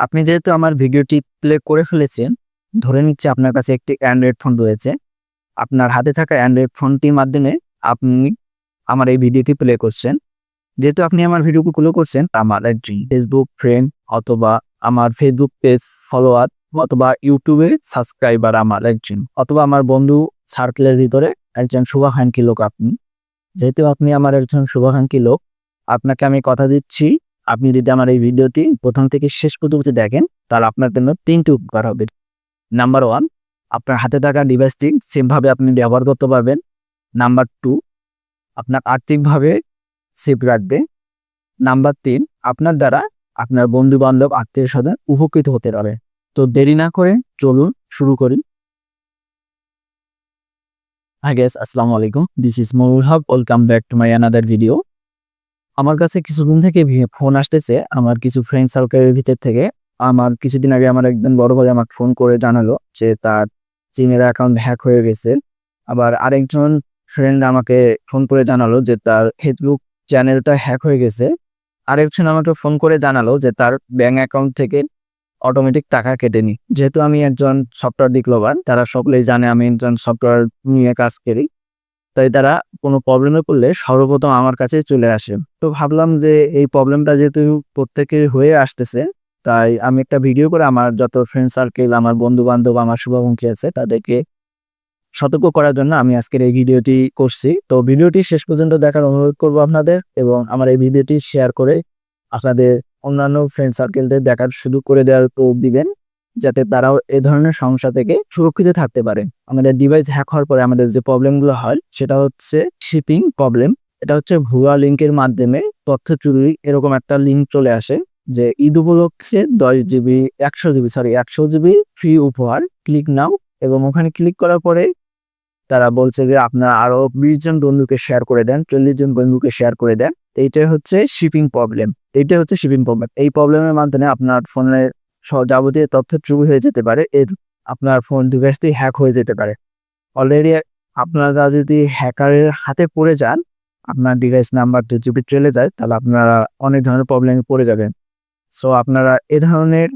আপনি যেহেতু আমার ভিডিওটি প্লে করে ফেলেছেন, ধরে নিচ্ছে আপনার কাছে একটি অ্যান্ড্রয়েড ফোন রয়েছে। আপনার হাতে থাকা অ্যান্ড্রয়েড ফোনটির মাধ্যমে আপনি আমার এই ভিডিওটি প্লে করছেন। যেহেতু আপনি আমার ভিডিওকে ভিডিওগুলো করছেন আমার ফেসবুক ফ্রেন্ড অথবা আমার ফেসবুক পেজ ফলোয়ার অথবা ইউটিউবে সাবস্ক্রাইবার আমার একজন অথবা আমার বন্ধু সার্কেলের ভিতরে একজন শুভাকাঙ্ক্ষী লোক আপনি। যেহেতু আপনি আমার একজন শুভাকাঙ্ক্ষী লোক, আপনাকে আমি কথা দিচ্ছি আপনি যদি আমার এই ভিডিওটি প্রথম থেকে শেষ পর্যন্ত দেখেন, তাহলে আপনার জন্য তিনটি উপকার হবে। নাম্বার ওয়ান আপনার হাতে থাকা ডিভাইসটি সেমভাবে আপনি ব্যবহার করতে পারবেন। নাম্বার টু আপনার আর্থিকভাবে সেফ রাখবে। নাম্বার তিন আপনার দ্বারা আপনার বন্ধু বান্ধব আত্মীয় স্বজন উপকৃত হতে পারে। তো দেরি না করে চলুন শুরু করি। হাই গেস আসসালামু আলাইকুম। This is মরুল hub welcome back to my another video আমার কাছে কিছুদিন থেকে ফোন আসতেছে, আমার কিছু ফ্রেন্ড সার্কেলের ভিতর থেকে। আমার কিছুদিন আগে আমার একজন বড় ভাই আমাকে ফোন করে জানালো যে তার জিমের অ্যাকাউন্ট হ্যাক হয়ে গেছে। আবার আরেকজন ফ্রেন্ড আমাকে ফোন করে জানালো যে তার ফেসবুক চ্যানেলটা হ্যাক হয়ে গেছে। আরেকজন আমাকে ফোন করে জানালো যে তার ব্যাঙ্ক অ্যাকাউন্ট থেকে অটোমেটিক টাকা কেটে নি যেহেতু আমি একজন সফটওয়্যার ডিপ্লোভার তারা সকলেই জানে আমি একজন সফটওয়্যার নিয়ে কাজ করি। তাই তারা কোনো প্রবলেমে পড়লে সর্বপ্রথম আমার কাছে চলে আসে। তো ভাবলাম যে এই প্রবলেমটা যেহেতু প্রত্যেকের হয়ে আসতেছে, তাই আমি একটা ভিডিও করে আমার যত ফ্রেন্ড সার্কেল আমার বন্ধু বান্ধব আমার শুভাকাঙ্ক্ষী আছে, তাদেরকে সতর্ক করার জন্য আমি আজকের এই ভিডিওটি করছি। তো ভিডিওটি শেষ পর্যন্ত দেখার অনুরোধ করব আপনাদের এবং আমার এই ভিডিওটি শেয়ার করে আপনাদের অন্যান্য ফ্রেন্ড সার্কেলদের দেখার শুরু করে দেওয়ার দিবেন যাতে তারাও এ ধরনের সমস্যা থেকে সুরক্ষিত থাকতে পারে। আমাদের ডিভাইস হ্যাক হওয়ার পরে আমাদের যে প্রবলেমগুলো হয়, সেটা হচ্ছে শিপিং প্রবলেম এটা হচ্ছে ভুয়া লিঙ্কের মাধ্যমে তথ্য চুরি এরকম একটা লিঙ্ক চলে আসে, যে ঈদ উপলক্ষে দশ জিবি একশো জিবি সরি একশো জিবি ফ্রি উপহার ক্লিক নাও এবং ওখানে ক্লিক করার পরে তারা বলছে যে আপনার আরও বিশ জন বন্ধুকে শেয়ার করে দেন, চল্লিশ জন বন্ধুকে শেয়ার করে দেন। এইটাই হচ্ছে শিপিং প্রবলেম এইটাই হচ্ছে শিপিং প্রবলেম এই প্রবলেমের মাধ্যমে আপনার ফোনের যাবতীয় তথ্য চুরি হয়ে যেতে পারে, এর আপনার ফোন ডিভাইসটি হ্যাক হয়ে যেতে পারে। অলরেডি আপনারা যদি হ্যাকারের হাতে পড়ে যান, আপনার ডিভাইস নাম্বারটি জিবি চলে যায়, তাহলে আপনারা অনেক ধরনের প্রবলেমে পড়ে যাবেন। সো আপনারা এ ধরনের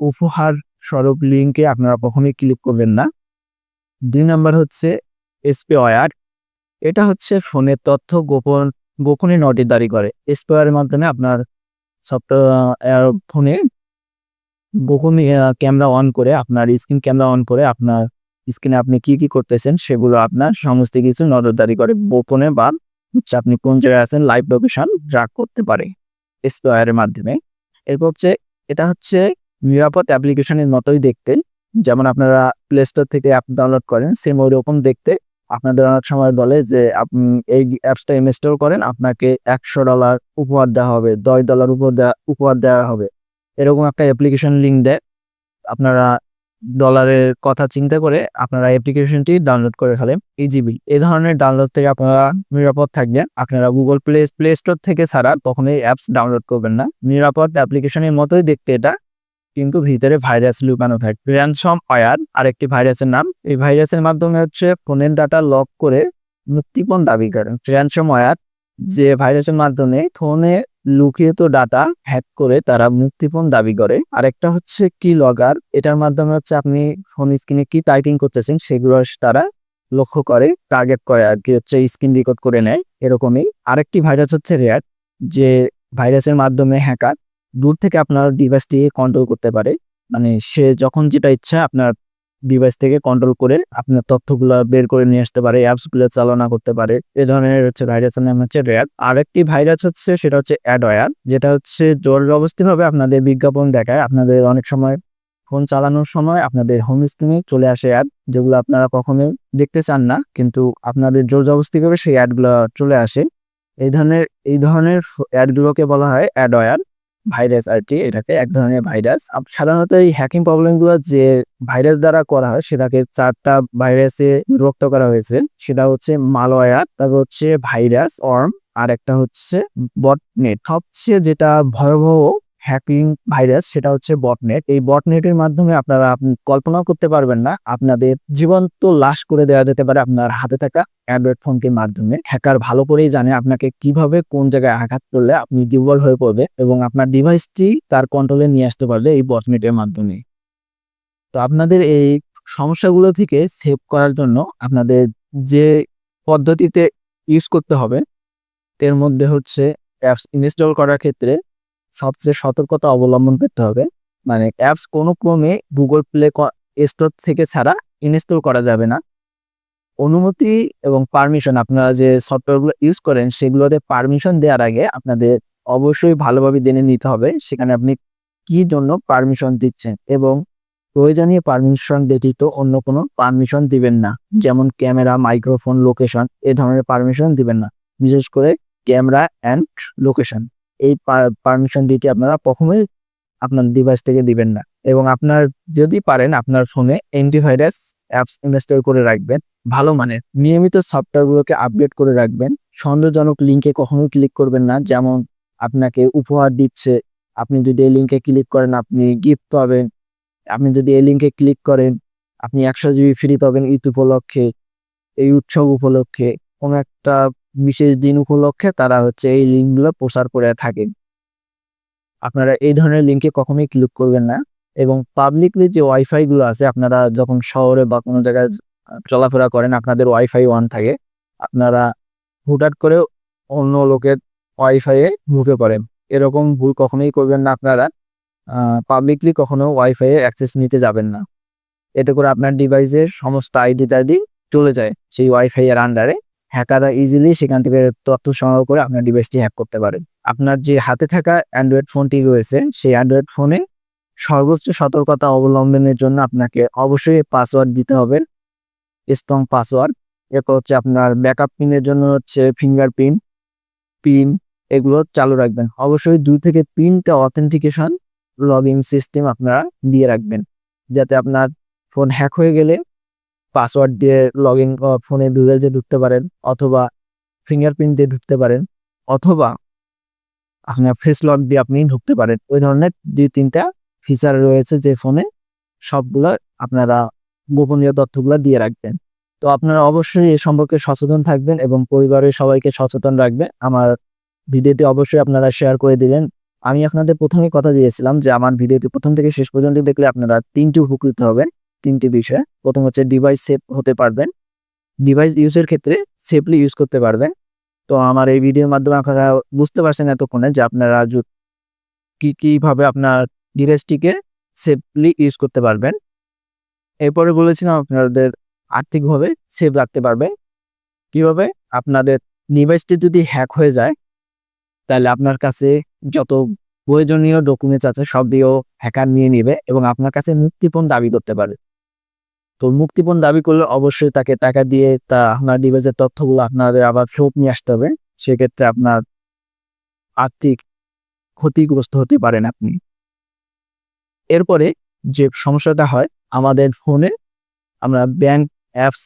উপহার স্বরূপ লিঙ্কে আপনারা কখনোই ক্লিক করবেন না। দুই নাম্বার হচ্ছে এসপি ওয়ার এটা হচ্ছে ফোনের তথ্য গোপন, গোপনে নজরদারি করে। এসপিআরের মাধ্যমে আপনার সফটওয়্যার ফোনে গোপনে ক্যামেরা অন করে আপনার স্ক্রিন ক্যামেরা অন করে আপনার স্ক্রিনে আপনি কি কি করতেছেন সেগুলো আপনার সমস্ত কিছু নজরদারি করে গোপনে বা হচ্ছে আপনি কোন জায়গায় আছেন লাইভ লোকেশন ট্র্যাক করতে পারে এসপিআরের মাধ্যমে। এরপর হচ্ছে, এটা হচ্ছে নিরাপদ অ্যাপ্লিকেশনের মতোই দেখতে। যেমন আপনারা প্লে স্টোর থেকে অ্যাপ ডাউনলোড করেন সেম ওই রকম দেখতে। আপনাদের অনেক সময় বলে যে, আপনি এই অ্যাপসটা ইনস্টল করেন, আপনাকে একশো ডলার উপহার দেওয়া হবে, দশ ডলার উপর দেওয়া, উপহার দেওয়া হবে। এরকম একটা অ্যাপ্লিকেশন লিঙ্ক দেয়। আপনারা ডলারের কথা চিন্তা করে আপনারা অ্যাপ্লিকেশনটি ডাউনলোড করে ফেলেন। ইজিবি এই ধরনের ডাউনলোড থেকে আপনারা নিরাপদ থাকবেন। আপনারা গুগল প্লে প্লে স্টোর থেকে ছাড়া কখনোই অ্যাপস ডাউনলোড করবেন না। নিরাপদ অ্যাপ্লিকেশনের মতোই দেখতে এটা, কিন্তু ভিতরে ভাইরাস লুকানো থাকে। র্যানসম ওয়ার আরেকটি ভাইরাসের নাম। এই ভাইরাসের মাধ্যমে হচ্ছে ফোনের ডাটা লক করে মুক্তিপণ দাবি করেন। র্যানসম ওয়ার যে ভাইরাসের মাধ্যমে ফোনে লুকিয়ে তো ডাটা হ্যাক করে তারা মুক্তিপণ দাবি করে। আরেকটা হচ্ছে কি লগার এটার মাধ্যমে হচ্ছে আপনি ফোন স্ক্রিনে কি টাইপিং করতেছেন সেগুলো তারা লক্ষ্য করে টার্গেট করে আর কি হচ্ছে স্ক্রিন রেকর্ড করে নেয়, এরকমই। আরেকটি ভাইরাস হচ্ছে রেয়ার যে ভাইরাসের মাধ্যমে হ্যাকার দূর থেকে আপনার ডিভাইসটি কন্ট্রোল করতে পারে। মানে সে যখন যেটা ইচ্ছা আপনার ডিভাইস থেকে কন্ট্রোল করে আপনার তথ্যগুলো বের করে নিয়ে আসতে পারে অ্যাপসগুলো চালনা করতে পারে। এ ধরনের হচ্ছে ভাইরাসের নাম হচ্ছে র্যাপ আরেকটি ভাইরাস হচ্ছে সেটা হচ্ছে অ্যাডওয়ার যেটা হচ্ছে জোর ভাবে আপনাদের বিজ্ঞাপন দেখায়। আপনাদের অনেক সময় ফোন চালানোর সময় আপনাদের হোম স্ক্রিনে চলে আসে অ্যাড যেগুলো আপনারা কখনোই দেখতে চান না, কিন্তু আপনাদের জোর জবস্তিভাবে সেই অ্যাডগুলো চলে আসে। এই ধরনের এই ধরনের অ্যাডগুলোকে বলা হয় অ্যাডওয়ার ভাইরাস আর কি, এটাকে এক ধরনের ভাইরাস। সাধারণত এই হ্যাকিং প্রবলেমগুলো যে ভাইরাস দ্বারা করা হয়, সেটাকে চারটা ভাইরাসে বিভক্ত করা হয়েছে। সেটা হচ্ছে মালয়ার তারপর হচ্ছে ভাইরাস, অর্ম, আর একটা হচ্ছে বটনেট। সবচেয়ে যেটা ভয়াবহ হ্যাকিং ভাইরাস সেটা হচ্ছে বটনেট এই বটনেটের মাধ্যমে আপনারা আপনি কল্পনাও করতে পারবেন না, আপনাদের জীবন্ত লাশ করে দেওয়া যেতে পারে আপনার হাতে থাকা অ্যান্ড্রয়েড ফোনটির মাধ্যমে। হ্যাকার ভালো করেই জানে আপনাকে কীভাবে কোন জায়গায় আঘাত করলে আপনি দুর্বল হয়ে পড়বে এবং আপনার ডিভাইসটি তার কন্ট্রোলে নিয়ে আসতে পারবে এই বটনেটের মাধ্যমে। তো আপনাদের এই সমস্যাগুলো থেকে সেভ করার জন্য আপনাদের যে পদ্ধতিতে ইউজ করতে হবে, এর মধ্যে হচ্ছে অ্যাপস ইনস্টল করার ক্ষেত্রে সবচেয়ে সতর্কতা অবলম্বন করতে হবে। মানে অ্যাপস কোনো ক্রমে গুগল প্লে স্টোর থেকে ছাড়া ইনস্টল করা যাবে না। অনুমতি এবং পারমিশন আপনারা যে সফটওয়্যারগুলো ইউজ করেন, সেগুলোতে পারমিশন দেওয়ার আগে আপনাদের অবশ্যই ভালোভাবে জেনে নিতে হবে সেখানে আপনি কি জন্য পারমিশন দিচ্ছেন এবং প্রয়োজনীয় পারমিশন ব্যতীত অন্য কোনো পারমিশন দিবেন না। যেমন ক্যামেরা মাইক্রোফোন লোকেশন এ ধরনের পারমিশন দিবেন না। বিশেষ করে ক্যামেরা অ্যান্ড লোকেশন এই পারমিশন ডিটি আপনারা কখনোই আপনার ডিভাইস থেকে দিবেন না। এবং আপনার যদি পারেন আপনার ফোনে অ্যান্টিভাইরাস অ্যাপস ইনস্টল করে রাখবেন। ভালো মানের। নিয়মিত সফটওয়্যারগুলোকে আপডেট করে রাখবেন। সন্দেহজনক লিঙ্কে কখনোই ক্লিক করবেন না। যেমন আপনাকে উপহার দিচ্ছে, আপনি যদি এই লিঙ্কে ক্লিক করেন আপনি গিফট পাবেন। আপনি যদি এই লিঙ্কে ক্লিক করেন, আপনি একশো জিবি ফ্রি পাবেন ঈদ উপলক্ষে, এই উৎসব উপলক্ষে। কোনো একটা বিশেষ দিন উপলক্ষে তারা হচ্ছে এই লিঙ্কগুলো প্রচার করে থাকেন আপনারা এই ধরনের লিঙ্কে কখনোই ক্লিক করবেন না এবং পাবলিকলি যে ওয়াইফাইগুলো আছে, আপনারা যখন শহরে বা কোনো জায়গায় চলাফেরা করেন, আপনাদের ওয়াইফাই ওয়ান থাকে। আপনারা হুটহাট করে অন্য লোকের ওয়াইফাইয়ে ঢুকে পড়েন। এরকম ভুল কখনোই করবেন না আপনারা। পাবলিকলি কখনো ওয়াইফাইয়ে অ্যাক্সেস নিতে যাবেন না। এতে করে আপনার ডিভাইসের সমস্ত আইডি টাইডি চলে যায় সেই ওয়াইফাই এর আন্ডারে হ্যাকাররা ইজিলি সেখান থেকে তথ্য সংগ্রহ করে আপনার ডিভাইসটি হ্যাক করতে পারেন আপনার যে হাতে থাকা অ্যান্ড্রয়েড ফোনটি রয়েছে, সেই অ্যান্ড্রয়েড ফোনে সর্বোচ্চ সতর্কতা অবলম্বনের জন্য আপনাকে অবশ্যই পাসওয়ার্ড দিতে হবে। স্ট্রং পাসওয়ার্ড এরপর হচ্ছে আপনার ব্যাকআপ পিনের জন্য হচ্ছে ফিঙ্গার প্রিন্ট পিন এগুলো চালু রাখবেন। অবশ্যই দুই থেকে তিনটা অথেন্টিকেশন লগ ইন সিস্টেম আপনারা দিয়ে রাখবেন। যাতে আপনার ফোন হ্যাক হয়ে গেলে পাসওয়ার্ড দিয়ে লগ ইন ফোনে ঢুকে যে ঢুকতে পারেন, অথবা ফিঙ্গারপ্রিন্ট দিয়ে ঢুকতে পারেন, অথবা আপনার ফেস লক দিয়ে আপনি ঢুকতে পারেন। ওই ধরনের দুই তিনটা ফিচার রয়েছে যে ফোনে সবগুলো আপনারা গোপনীয় তথ্যগুলো দিয়ে রাখবেন। তো আপনারা অবশ্যই এ সম্পর্কে সচেতন থাকবেন এবং পরিবারের সবাইকে সচেতন রাখবেন। আমার ভিডিওটি অবশ্যই আপনারা শেয়ার করে দিলেন আমি আপনাদের প্রথমে কথা দিয়েছিলাম যে আমার ভিডিওটি প্রথম থেকে শেষ পর্যন্ত দেখলে আপনারা তিনটি উপকৃত হবেন। তিনটি বিষয়। প্রথম হচ্ছে ডিভাইস সেফ হতে পারবেন। ডিভাইস ইউজের ক্ষেত্রে সেফলি ইউজ করতে পারবেন। তো আমার এই ভিডিওর মাধ্যমে আপনারা বুঝতে পারছেন এতক্ষণে যে আপনারা কি, কীভাবে আপনার ডিভাইসটিকে সেফলি ইউজ করতে পারবেন। এরপরে বলেছিলাম আপনাদের আর্থিকভাবে সেভ রাখতে পারবেন। কীভাবে? আপনাদের ডিভাইসটি যদি হ্যাক হয়ে যায়, তাহলে আপনার কাছে যত প্রয়োজনীয় ডকুমেন্টস আছে সব দিয়েও হ্যাকার নিয়ে নেবে এবং আপনার কাছে মুক্তিপণ দাবি করতে পারে। তো মুক্তিপণ দাবি করলে অবশ্যই তাকে টাকা দিয়ে তা আপনার ডিভাইসের তথ্যগুলো আপনাদের আবার ফেরত নিয়ে আসতে হবে। সেক্ষেত্রে আপনার আর্থিক ক্ষতিগ্রস্ত হতে পারেন আপনি। এরপরে যে সমস্যাটা হয়, আমাদের ফোনে আমরা ব্যাংক অ্যাপস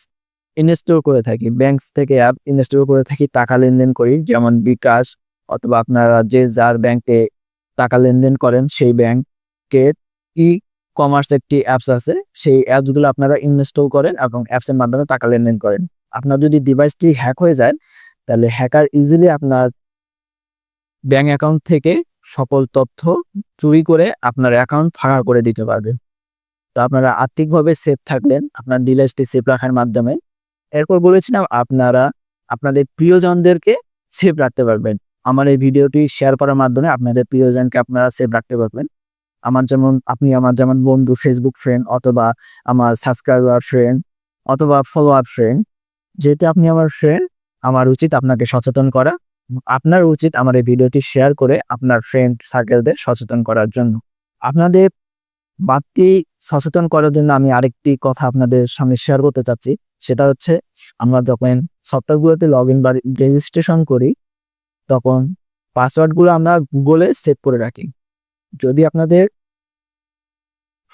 ইনস্টল করে থাকি। ব্যাংক থেকে অ্যাপ ইনস্টল করে থাকি, টাকা লেনদেন করি, যেমন বিকাশ অথবা আপনারা যে যার ব্যাংকে টাকা লেনদেন করেন, সেই ব্যাংকের ই কমার্স একটি অ্যাপস আছে, সেই অ্যাপসগুলো আপনারা ইনস্টল করেন এবং অ্যাপসের মাধ্যমে টাকা লেনদেন করেন। আপনার যদি ডিভাইসটি হ্যাক হয়ে যায়, তাহলে হ্যাকার ইজিলি আপনার ব্যাঙ্ক অ্যাকাউন্ট থেকে সকল তথ্য চুরি করে আপনার অ্যাকাউন্ট ফাঁকা করে দিতে পারবে। তো আপনারা আর্থিকভাবে সেফ থাকলেন আপনার ডিভাইসটি সেফ রাখার মাধ্যমে। এরপর বলেছিলাম, আপনারা আপনাদের প্রিয়জনদেরকে সেফ রাখতে পারবেন। আমার এই ভিডিওটি শেয়ার করার মাধ্যমে আপনাদের প্রিয়জনকে আপনারা সেভ রাখতে পারবেন। আমার যেমন, আপনি আমার যেমন বন্ধু ফেসবুক ফ্রেন্ড অথবা আমার সাবস্ক্রাইবার ফ্রেন্ড অথবা ফলোয়ার ফ্রেন্ড যেহেতু আপনি আমার ফ্রেন্ড আমার উচিত আপনাকে সচেতন করা। আপনার উচিত আমার এই ভিডিওটি শেয়ার করে আপনার ফ্রেন্ড সার্কেলদের সচেতন করার জন্য। আপনাদের বাড়তি সচেতন করার জন্য আমি আরেকটি কথা আপনাদের সামনে শেয়ার করতে চাচ্ছি। সেটা হচ্ছে, আমরা যখন সফটওয়্যারগুলোতে লগ ইন বা রেজিস্ট্রেশন করি, তখন পাসওয়ার্ডগুলো আমরা গুগলে সেভ করে রাখি। যদি আপনাদের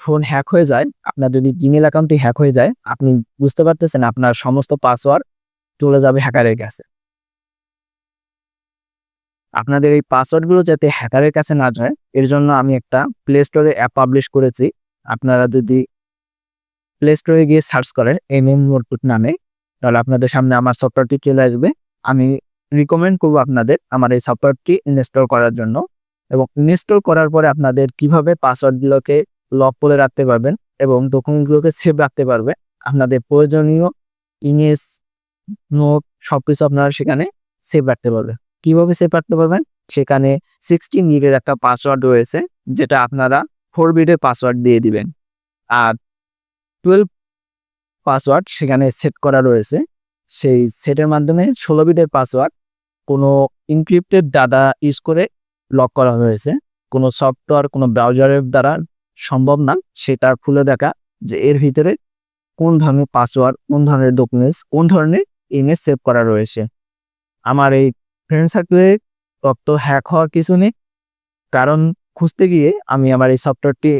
ফোন হ্যাক হয়ে যায়, আপনার যদি জিমেল অ্যাকাউন্টটি হ্যাক হয়ে যায়, আপনি বুঝতে পারতেছেন আপনার সমস্ত পাসওয়ার্ড চলে যাবে হ্যাকারের কাছে। আপনাদের এই পাসওয়ার্ডগুলো যাতে হ্যাকারের কাছে না যায়, এর জন্য আমি একটা প্লে স্টোরে অ্যাপ পাবলিশ করেছি। আপনারা যদি প্লে স্টোরে গিয়ে সার্চ করেন এম এম নোটবুক নামে, তাহলে আপনাদের সামনে আমার সফটওয়্যারটি চলে আসবে। আমি রিকমেন্ড করব আপনাদের আমার এই সফটওয়্যারটি ইনস্টল করার জন্য। এবং ইনস্টল করার পরে আপনাদের কীভাবে পাসওয়ার্ডগুলোকে লক করে রাখতে পারবেন এবং ডকুমেন্টগুলোকে সেভ রাখতে পারবে, আপনাদের প্রয়োজনীয় ইমেজ নোট সব কিছু আপনারা সেখানে সেভ রাখতে পারবেন কীভাবে সেভ রাখতে পারবেন? সেখানে সিক্সটিন গিগের একটা পাসওয়ার্ড রয়েছে, যেটা আপনারা ফোর বিটের পাসওয়ার্ড দিয়ে দিবেন। আর টুয়েলভ পাসওয়ার্ড সেখানে সেট করা রয়েছে, সেই সেটের মাধ্যমে ষোলো বিটের পাসওয়ার্ড কোনো ইনক্রিপ্টেড ডাটা ইউজ করে লক করা হয়েছে। কোনো সফটওয়্যার কোনো ব্রাউজারের দ্বারা সম্ভব না। সেটা খুলে দেখা যে এর ভিতরে কোন ধরনের পাসওয়ার্ড কোন ধরনের ডকুমেন্টস কোন ধরনের ইমেজ সেভ করা রয়েছে। আমার এই ফ্রেন্ড সার্কেলে তত্ত্ব হ্যাক হওয়ার কিছু নেই। কারণ খুঁজতে গিয়ে আমি আমার এই সফটওয়্যারটি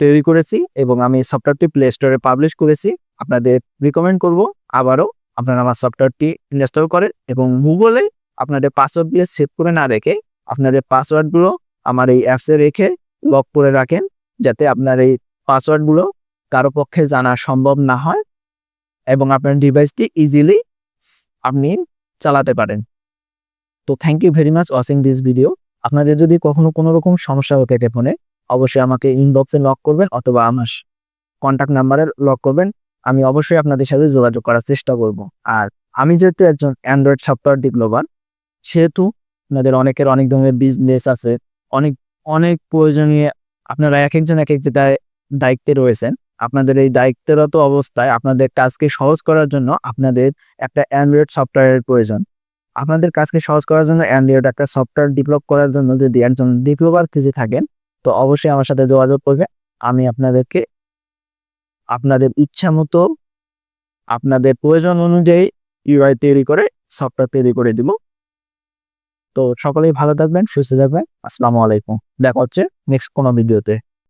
তৈরি করেছি এবং আমি এই সফটওয়্যারটি প্লে স্টোরে পাবলিশ করেছি। আপনাদের রিকমেন্ড করব আবারও আপনারা আমার সফটওয়্যারটি ইনস্টল করেন এবং গুগলে আপনাদের পাসওয়ার্ড দিয়ে সেভ করে না রেখে আপনাদের পাসওয়ার্ডগুলো আমার এই অ্যাপসে রেখে লক করে রাখেন যাতে আপনার এই পাসওয়ার্ডগুলো কারও পক্ষে জানা সম্ভব না হয় এবং আপনার ডিভাইসটি ইজিলি আপনি চালাতে পারেন। তো thank you very much watching this video আপনাদের যদি কখনো কোনো রকম সমস্যা হয়ে থাকে ফোনে, অবশ্যই আমাকে ইনবক্সে লক করবেন অথবা আমার কন্ট্যাক্ট নাম্বারে লক করবেন। আমি অবশ্যই আপনাদের সাথে যোগাযোগ করার চেষ্টা করব। আর আমি যেহেতু একজন অ্যান্ড্রয়েড সফটওয়্যার ডেভেলপার সেহেতু আপনাদের অনেকের অনেক ধরনের বিজনেস আছে। অনেক অনেক প্রয়োজনীয়, আপনারা এক একজন এক এক দায়িত্বে রয়েছেন, আপনাদের এই দায়িত্বরত অবস্থায় আপনাদের কাজকে সহজ করার জন্য আপনাদের একটা অ্যান্ড্রয়েড সফটওয়্যারের প্রয়োজন। আপনাদের কাজকে সহজ করার জন্য অ্যান্ড্রয়েড একটা সফটওয়্যার ডেভেলপ করার জন্য যদি একজন ডেভেলপার খুঁজে থাকেন, তো অবশ্যই আমার সাথে যোগাযোগ করবে। আমি আপনাদেরকে, আপনাদের ইচ্ছা মতো, আপনাদের প্রয়োজন অনুযায়ী ইউআই তৈরি করে সফটওয়্যার তৈরি করে দিব। তো সকলেই ভালো থাকবেন সুস্থ থাকবেন। আসসালামু আলাইকুম। দেখা হচ্ছে নেক্সট কোনো ভিডিওতে